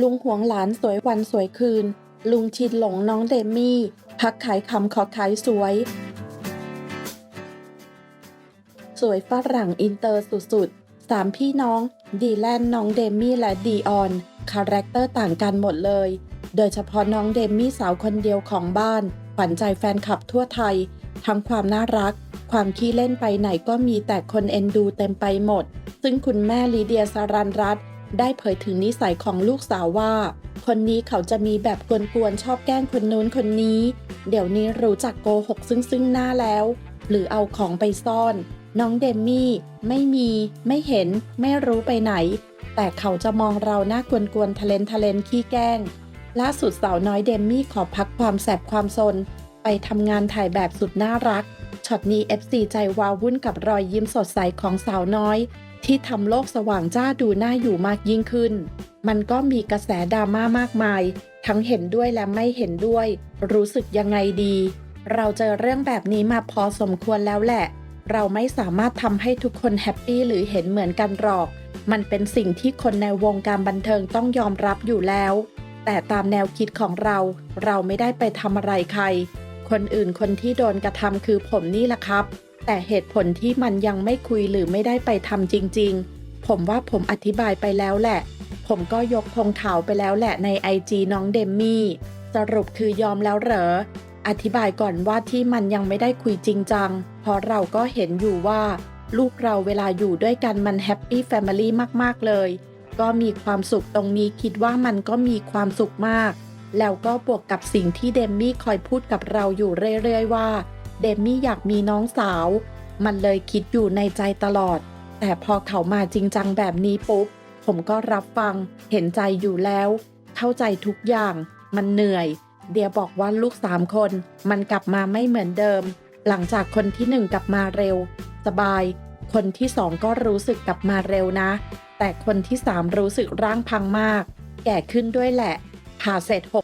ลุงหวงหลานสวยวันสวยคืน ลุงชินหลงน้องเดมี่ พักขายคำขอขายสวย สวยฝรั่งอินเตอร์สุดๆสามพี่น้อง ดีแลนน้องเดมี่และดีออน คาแรคเตอร์ต่างกันหมดเลย โดยเฉพาะน้องเดมี่สาวคนเดียวของบ้าน ขวัญใจแฟนคลับทั่วไทย ทั้งความน่ารัก ความขี้เล่นไปไหนก็มีแต่คนเอ็นดูเต็มไปหมด ซึ่งคุณแม่ลีเดียสารันรัตได้เผยถึงนิสัยของลูกสาวว่า คนนี้เขาจะมีแบบกวนๆชอบแกล้งคนนู้นคนนี้ เดี๋ยวนี้รู้จักโกหกซึ่งซึ่งหน้าแล้ว หรือเอาของไปซ่อน น้องเดมมี่ ไม่มี ไม่เห็น ไม่รู้ไปไหน แต่เขาจะมองเราหน้ากวนๆทะเลนทะเลนขี้แกล้งล่าสุดสาวน้อยเดมมี่ขอพักความแสบความซนไปทำงานถ่ายแบบสุดน่ารัก ช็อตนี้ FC ใจวาววุ่นกับรอยยิ้มสดใสของสาวน้อย ที่ทำโลกสว่างจ้าดูน่าอยู่มากยิ่งขึ้น มันก็มีกระแสดราม่ามากมาย ทั้งเห็นด้วยและไม่เห็นด้วย รู้สึกยังไงดี เราเจอเรื่องแบบนี้มาพอสมควรแล้วแหละ เราไม่สามารถทำให้ทุกคนแฮปปี้หรือเห็นเหมือนกันหรอก มันเป็นสิ่งที่คนในวงการบันเทิงต้องยอมรับอยู่แล้ว แต่ตามแนวคิดของเรา เราไม่ได้ไปทำอะไรใคร คนอื่นคนที่โดนกระทำคือผมนี่แหละครับ แต่เหตุผลที่มันยังไม่คุยหรือไม่ได้ไปทำจริง ๆ ผมว่าผมอธิบายไปแล้วแหละ ผมก็ยกธงขาวไปแล้วแหละในไอจีน้องเดมมี่สรุปคือยอมแล้วเหรอ อธิบายก่อนว่าที่มันยังไม่ได้คุยจริงจัง เพราะเราก็เห็นอยู่ว่า ลูกเราเวลาอยู่ด้วยกันมันแฮปปี้แฟมิลี่มากๆเลย ก็มีความสุขตรงนี้คิดว่ามันก็มีความสุขมาก แล้วก็บวกกับสิ่งที่เดมมี่คอยพูดกับเราอยู่เรื่อยๆว่า เดมมี่อยากมีน้องสาว มันเลยคิดอยู่ในใจตลอด แต่พอเขามาจริงจังแบบนี้ปุ๊บ ผมก็รับฟัง เห็นใจอยู่แล้ว เข้าใจทุกอย่าง มันเหนื่อย เดียบอกว่าลูกสามคน มันกลับมาไม่เหมือนเดิม หลังจากคนที่หนึ่งกลับมาเร็ว สบาย คนที่สองก็รู้สึกกลับมาเร็วนะ แต่คนที่สามรู้สึกร่างพังมาก แก่ขึ้นด้วยแหละผ่าเสร็จห